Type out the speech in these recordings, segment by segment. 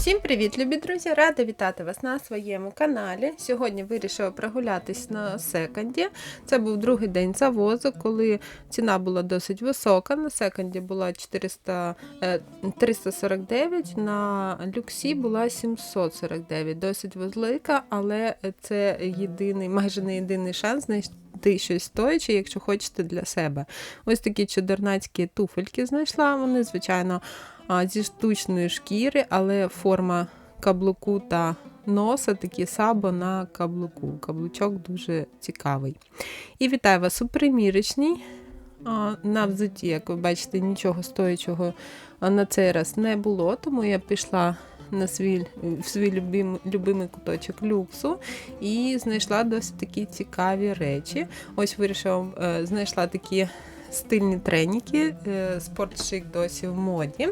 Всім привіт, любі друзі! Рада вітати вас на своєму каналі. Сьогодні вирішила прогулятись на секонді. Це був другий день завозу, коли ціна була досить висока. На секонді була 400, е, 349, на люксі була 749. Досить велика, але це єдиний, майже не єдиний шанс знайти щось стояче, якщо хочете для себе. Ось такі чудернацькі туфельки знайшла. Вони, звичайно зі штучної шкіри, але форма каблуку та носа такі сабо на каблуку. Каблучок дуже цікавий. І вітаю вас у примірочній. На взуті, як ви бачите, нічого стоячого на цей раз не було, тому я пішла на свій, в свій любим, любимий куточок люксу і знайшла досить такі цікаві речі. Ось вирішила, е, знайшла такі стильні треніки. е, Спортшик досі в моді.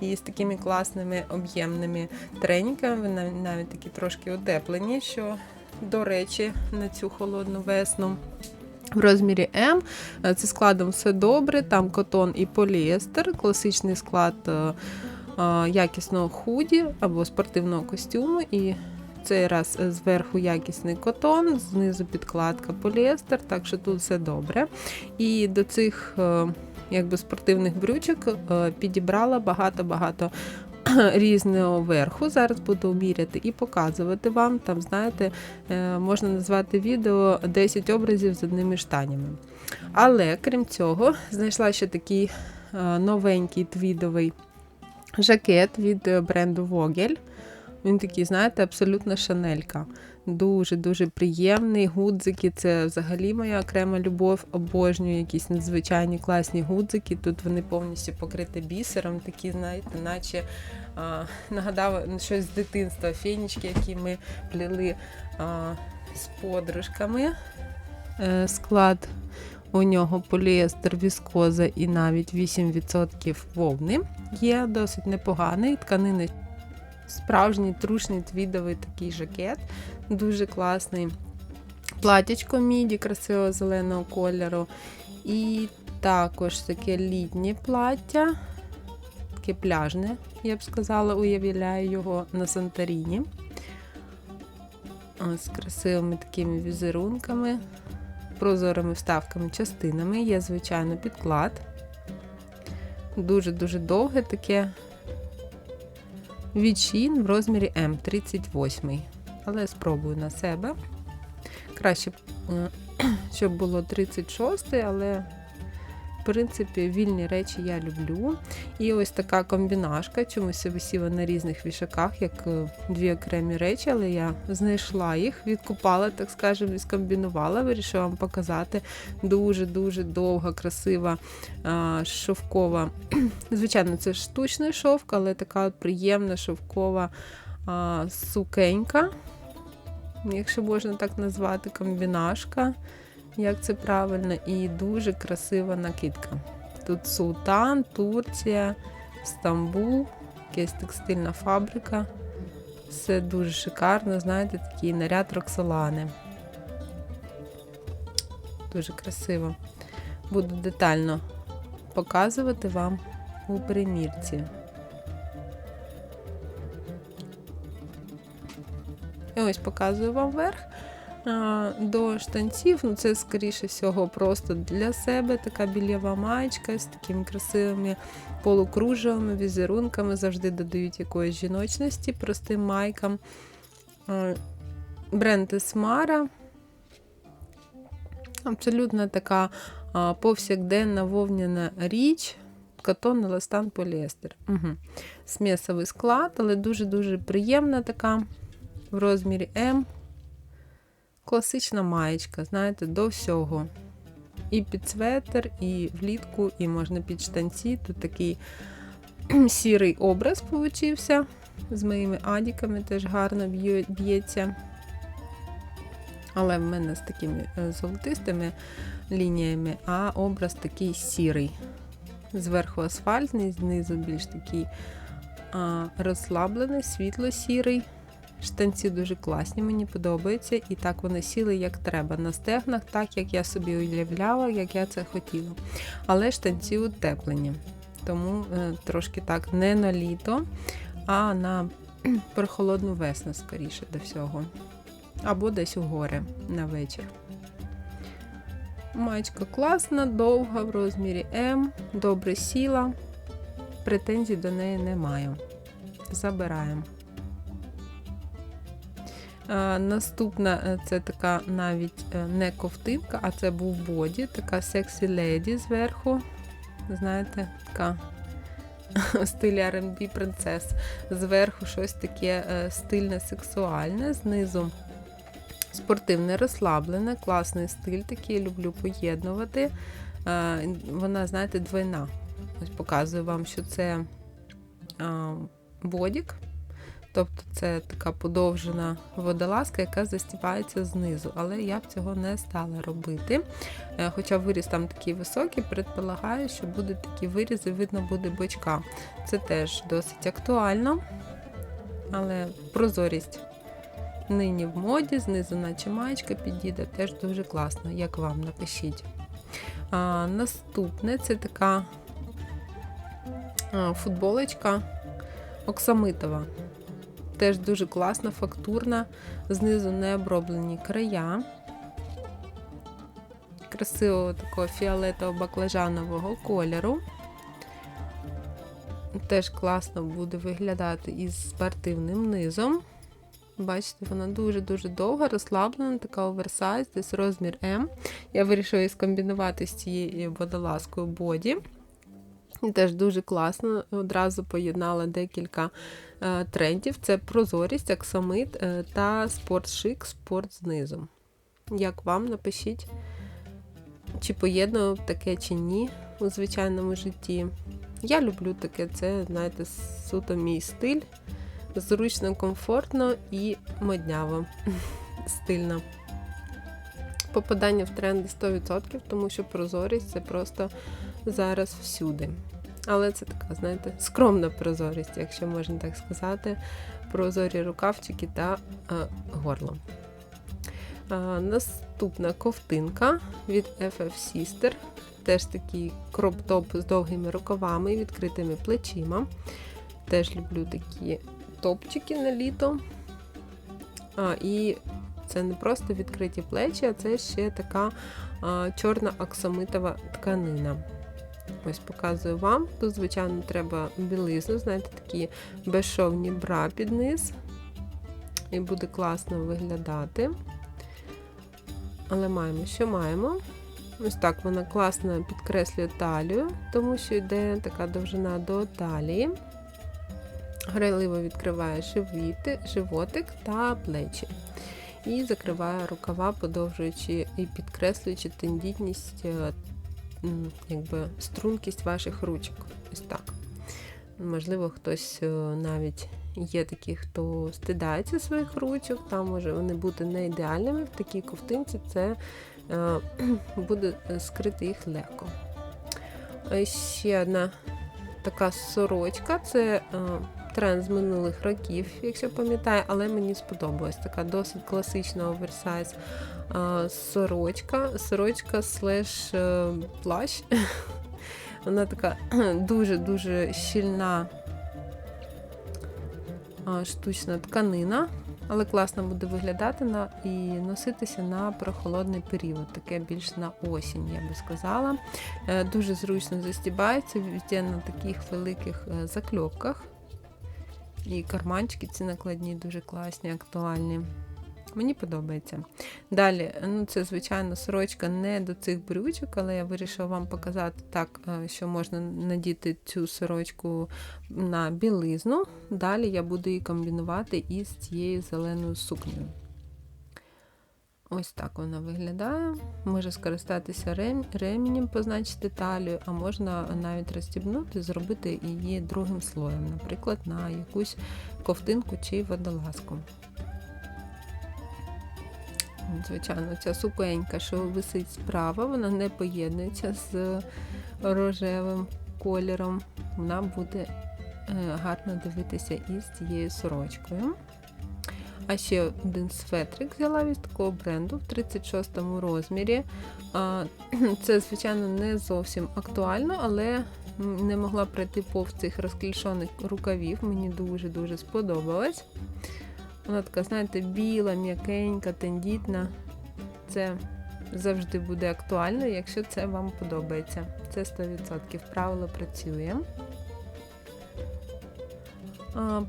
І з такими класними об'ємними треніками, вони нав- навіть такі трошки утеплені, що, до речі, на цю холодну весну. В розмірі М Е, це складом все добре, там котон і поліестер, класичний склад е, е, якісного худі або спортивного костюму. І цей раз е, зверху якісний котон, знизу підкладка поліестер, так що тут все добре. І до цих е, якби спортивних брючок е, підібрала багато-багато різного верху. Зараз буду міряти і показувати вам. Там, знаєте, е, можна назвати відео 10 образів з одними штанями. Але крім цього, знайшла ще такий е, новенький твідовий жакет від е, бренду Vogel. Він такий, знаєте, абсолютно шанелька. Дуже-дуже приємний. Гудзики це взагалі моя окрема любов. Обожнюю якісь надзвичайні класні гудзики. Тут вони повністю покриті бісером, такі, знаєте, наче а, нагадав щось з дитинства, фінічки, які ми плели а, з подружками. Е, склад у нього поліестер, віскоза і навіть 8% вовни. Є досить непоганий. Тканини справжній трушний твідовий такий жакет, дуже класний. Платячко міді красивого зеленого кольору. І також таке літнє плаття, таке пляжне, я б сказала, уявляю його на Санторіні. Ось з красивими такими візерунками, прозорими вставками, частинами. Є, звичайно, підклад. Дуже-дуже довге таке відчин в розмірі М38. Але спробую на себе. Краще, е, щоб було 36, але, принципі, вільні речі я люблю. І ось така комбінашка, чомусь висіла на різних вішаках, як е, дві окремі речі, але я знайшла їх, відкупала, так скажемо, і скомбінувала. Вирішила вам показати дуже-дуже довга, красива шовкова. Звичайно, це штучний шовк, але така приємна шовкова сукенька, якщо можна так назвати, комбінашка, як це правильно, і дуже красива накидка. Тут Султан, Турція, Стамбул, якась текстильна фабрика. Все дуже шикарно, знаєте, такий наряд Роксолани. Дуже красиво. Буду детально показувати вам у примірці. І ось показую вам верх. До штанців, ну це, скоріше всього, просто для себе така білєва маєчка з такими красивими полукружевими візерунками, завжди додають якоїсь жіночності простим майкам. Бренд Esmara. Абсолютно така повсякденна вовняна річ. Катон, еластан, поліестер. Угу. Смісовий склад, але дуже-дуже приємна така в розмірі М. Класична маєчка, знаєте, до всього. І під светр, і влітку, і можна під штанці. Тут такий сірий образ получився. З моїми адіками теж гарно б'ється. Але в мене з такими е, золотистими лініями, а образ такий сірий. Зверху асфальтний, знизу більш такий а, розслаблений, світло-сірий. Штанці дуже класні, мені подобаються. І так вони сіли як треба. На стегнах, так як я собі уявляла, як я це хотіла. Але штанці утеплені. Тому е, трошки так не на літо. а на прохолодну весну, скоріше до всього. Або десь у гори на вечір. Маєчка класна, довга в розмірі М, добре сіла. Претензій до неї не маю. Забираємо. А, наступна е, це така навіть е, не ковтинка, а це був боді, така сексі леді зверху. Знаєте, така в R&B принцес. Зверху щось таке е, стильне, сексуальне, знизу спортивне, розслаблене, класний стиль такий, люблю поєднувати. Е, Вона, знаєте, двойна. Ось показую вам, що це бодік. Тобто це така подовжена водолазка, яка застібається знизу. Але я б цього не стала робити. Е, Хоча виріз там такий високий, предполагаю, що будуть такі вирізи, видно буде бочка. Це теж досить актуально, але прозорість нині в моді, знизу наче маєчка підійде, теж дуже класно, як вам напишіть. А, Наступне це така футболочка оксамитова. Теж дуже класна, фактурна, знизу не оброблені края. Красивого такого фіолетово-баклажанового кольору. Теж класно буде виглядати із спортивним низом. Бачите, вона дуже-дуже довга, розслаблена, така оверсайз, десь розмір М. Я вирішила скомбінувати з цією водолазкою боді. Теж дуже класно. Одразу поєднала декілька е, трендів: це прозорість, аксамит е, та спортшик, спорт знизу. Як вам напишіть, чи поєдную таке чи ні у звичайному житті. Я люблю таке, це, знаєте, суто мій стиль. Зручно, комфортно і модняво, стильно. Попадання в тренди 100%, тому що прозорість це просто зараз всюди. Але це така, знаєте, скромна прозорість, якщо можна так сказати, прозорі рукавчики та а, горло. А, наступна ковтинка від FF Sister. Теж такий кроп-топ з довгими рукавами відкритими плечима. Теж люблю такі топчики на літо. А, І це не просто відкриті плечі, а це ще така а, чорна оксамитова тканина. Ось показую вам. Тут, звичайно, треба білизну, знаєте, такі безшовні бра під низ. І буде класно виглядати. Але маємо, що маємо. Ось так вона класно підкреслює талію, тому що йде така довжина до талії. Грайливо відкриває живіти, животик та плечі. І закриває рукава, подовжуючи і підкреслюючи тендітність, е, якби стрункість ваших ручок. Ось так. Можливо, хтось е, навіть є такі, хто стидається своїх ручок, там може вони бути не ідеальними. В такій ковтинці це е, буде скрити їх легко. Ще одна така сорочка це тренд з минулих років, якщо пам'ятаю, але мені сподобалась така досить класична оверсайз сорочка. Сорочка слеш е, плащ. Вона така дуже-дуже щільна штучна тканина, але класно буде виглядати на, і носитися на прохолодний період, таке більш на осінь, я би сказала. Е, дуже зручно застібається, везде на таких великих е, закльопках. І карманчики ці накладні дуже класні, актуальні. Мені подобається. Далі, ну це, звичайно, сорочка не до цих брючок, але я вирішила вам показати так, е, що можна надіти цю сорочку на білизну. Далі я буду її комбінувати із цією зеленою сукнею. Ось так вона виглядає. Може скористатися рем... ременем, позначити талію, а можна навіть розстібнути, зробити її другим слоєм, наприклад, на якусь ковтинку чи водолазку. Звичайно, ця сукенька, що висить справа, вона не поєднується з рожевим кольором. Вона буде е, гарно дивитися із цією сорочкою. А ще один светрик взяла від такого бренду в 36 розмірі. Це, звичайно, не зовсім актуально, але Не могла пройти повз цих розклішених рукавів. Мені дуже-дуже сподобалось. Вона така, знаєте, біла, м'якенька, тендітна. Це завжди буде актуально, якщо це вам подобається. Це 100% правило працює.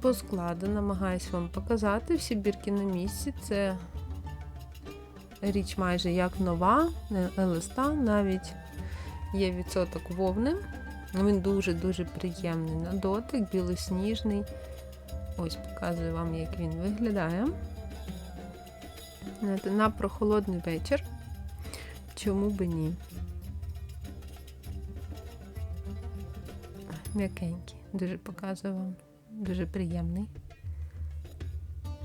По складу намагаюсь вам показати. Всі бірки на місці. Це річ майже як нова, не елеста, навіть є відсоток вовни. Він дуже-дуже приємний на дотик, білосніжний. Ось показую вам, як він виглядає. На прохолодний вечір. Чому би ні? М'якенький, дуже показую вам. Дуже приємний.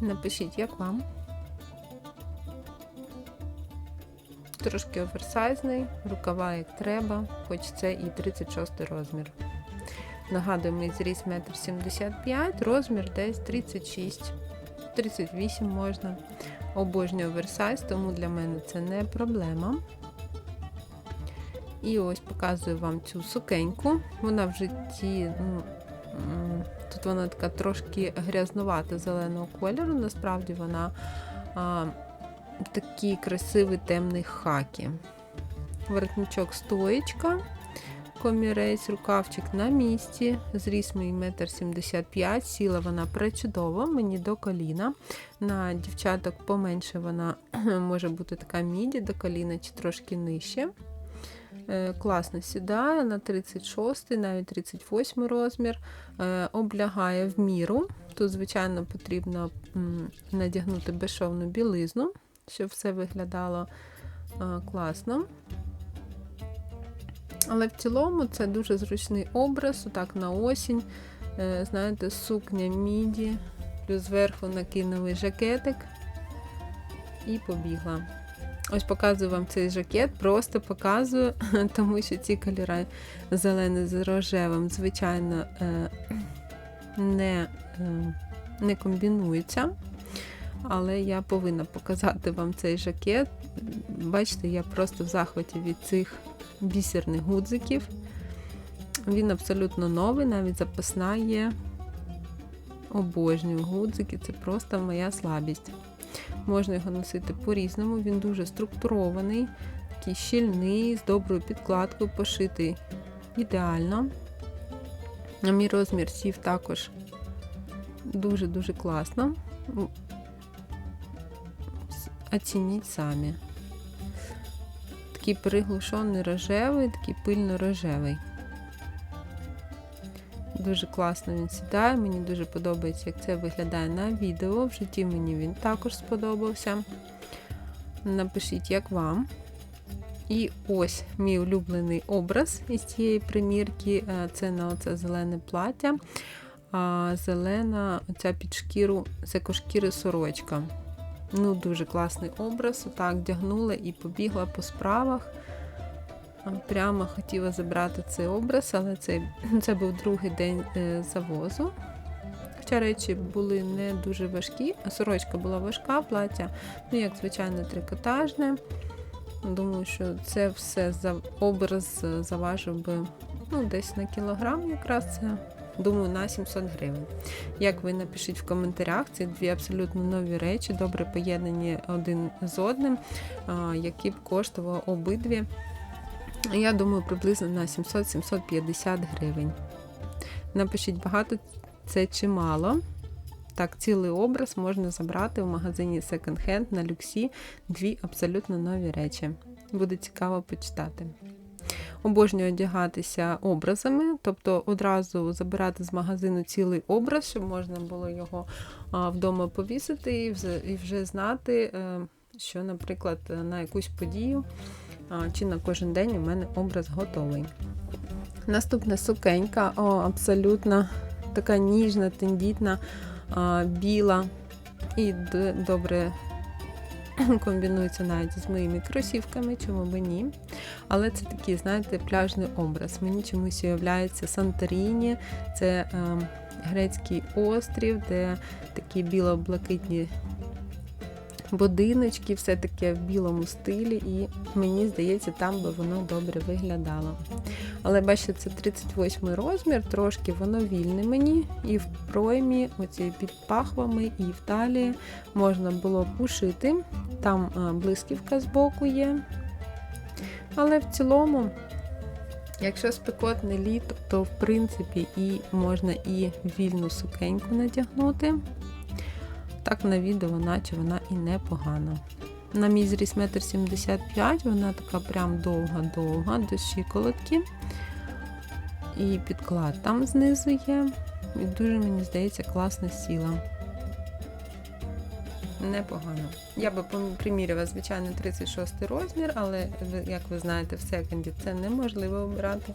Напишіть, як вам. Трошки оверсайзний, рукава як треба, хоч це і 36 розмір. Нагадую, мій зріс 1,75 м, розмір десь 36, 38 можна. Обожнюю оверсайз, тому для мене це не проблема. І ось показую вам цю сукеньку. Вона в житті, ну, тут вона така трошки грязнувата зеленого кольору. Насправді вона а, такий красивий темний хакі. Воротничок стоєчка, комірець, рукавчик на місці. Зріс мій 1,75 м, сіла вона пречудово, мені до коліна. На дівчаток поменше вона може бути така міді до коліна чи трошки нижче. Е, Класно сідає на 36, навіть 38 розмір, Е, облягає в міру. Тут, звичайно, потрібно надягнути безшовну білизну, щоб все виглядало е, класно. Але в цілому це дуже зручний образ, отак на осінь. Знаєте, сукня міді, плюс зверху накинули жакетик і побігла. Ось показую вам цей жакет, просто показую, тому що ці кольори зелений з рожевим, звичайно, е, не, е, не комбінуються. Але я повинна показати вам цей жакет. Бачите, я просто в захваті від цих бісерних гудзиків. Він абсолютно новий, навіть запасна є. Обожнюю гудзики, це просто моя слабість. Можна його носити по-різному, він дуже структурований, такий щільний, з доброю підкладкою, пошитий ідеально. На мій розмір сів також дуже-дуже класно. Оцініть самі. Такий приглушений рожевий, такий пильно-рожевий. Дуже класно він сідає, мені дуже подобається, як це виглядає на відео. В житті мені він також сподобався. Напишіть, як вам. І ось мій улюблений образ із цієї примірки це на оце зелене плаття. А зелена оця під шкіру, це кошкіри сорочка. Ну, дуже класний образ. Отак вдягнула і побігла по справах. Прямо хотіла забрати цей образ, але це, це був другий день е, завозу. Хоча речі були не дуже важкі, сорочка була важка, плаття, ну, як звичайно, трикотажне. Думаю, що це все за образ заважив би ну, десь на кілограм, якраз це, думаю, на 700 гривень. Як ви напишіть в коментарях, це дві абсолютно нові речі, добре поєднані один з одним, які б коштували обидві. Я думаю, приблизно на 700-750 гривень. Напишіть багато це чи мало. Так, цілий образ можна забрати в магазині Second Hand на люксі дві абсолютно нові речі. Буде цікаво почитати. Обожнюю одягатися образами, тобто одразу забирати з магазину цілий образ, щоб можна було його вдома повісити і вже знати, що, наприклад, на якусь подію чи на кожен день у мене образ готовий. Наступна сукенька, о, абсолютно така ніжна, тендітна, біла і добре комбінується навіть з моїми кросівками, чому б ні. Але це такий, знаєте, пляжний образ. Мені чомусь уявляється Санторіні, це е, грецький острів, де такі біло-блакитні будиночки, все таке в білому стилі, і мені здається, там би воно добре виглядало. Але бачите, це 38 розмір, трошки воно вільне мені, і в проймі, оці під пахвами, і в талії можна було б пушити. Там блисківка з боку є. Але в цілому, якщо спекотне літо, то в принципі і можна і вільну сукеньку надягнути. Так на відео, наче вона і непогана. На мій зріс 1,75 м, вона така прям довга-довга, до щиколотки. І підклад там знизу є. І дуже, мені здається, класно сіла. Непогано. Я би приміряла, звичайно, 36 розмір, але, як ви знаєте, в секонді це неможливо обирати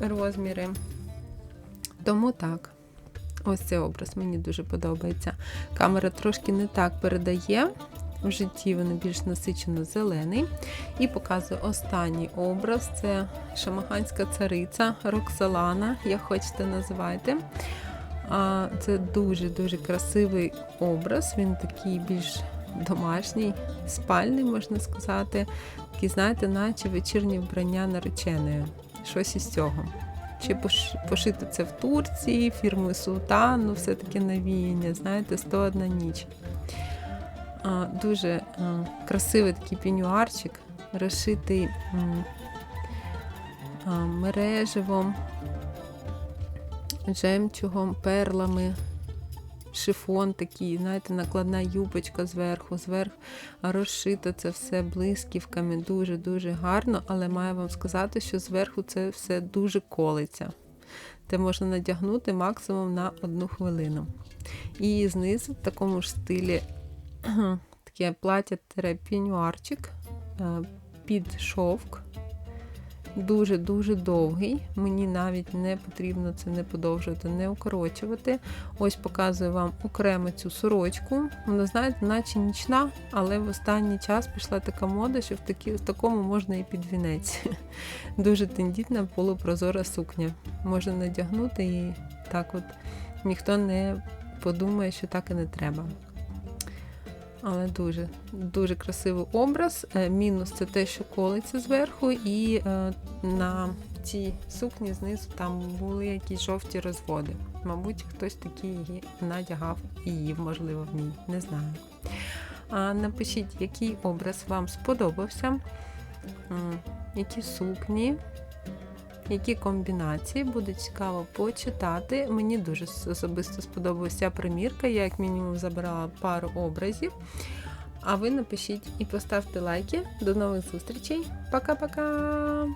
розміри. Тому так. Ось цей образ мені дуже подобається. Камера трошки не так передає. В житті він більш насичено зелений. І показую останній образ. Це шамаханська цариця Роксолана, як хочете називайте. Це дуже-дуже красивий образ. Він такий більш домашній, спальний, можна сказати. Такий, знаєте, наче вечірнє вбрання нареченої. Щось із цього. Чи пошити це в Турції, фірмою Султан, ну все-таки навіяння, знаєте, 101 ніч. Дуже красивий такий пінюарчик, розшитий мережевом, жемчугом, перлами, шифон такий, знаєте, накладна юбочка зверху, зверху розшито це все блисківками, дуже-дуже гарно, але маю вам сказати, що зверху це все дуже колиться. Це можна надягнути максимум на одну хвилину. І знизу в такому ж стилі таке плаття-пінюарчик е, під шовк. Дуже-дуже довгий. Мені навіть не потрібно це не подовжувати, не укорочувати. Ось показую вам окремо цю сорочку. Вона, знаєте, наче нічна, але в останній час пішла така мода, що в, такі, в такому можна і під вінець. Дуже тендітна полупрозора сукня. Можна надягнути і так от ніхто не подумає, що так і не треба. Але дуже дуже красивий образ. Е, Мінус це те, що колиться зверху, і е, на цій сукні знизу там були якісь жовті розводи. Мабуть, хтось такий її надягав їв, можливо, в ній. Не знаю. А напишіть, який образ вам сподобався, які сукні, які комбінації. Буде цікаво почитати. Мені дуже особисто сподобалася примірка. Я, як мінімум, забрала пару образів. А ви напишіть і поставте лайки. До нових зустрічей. Пока-пока!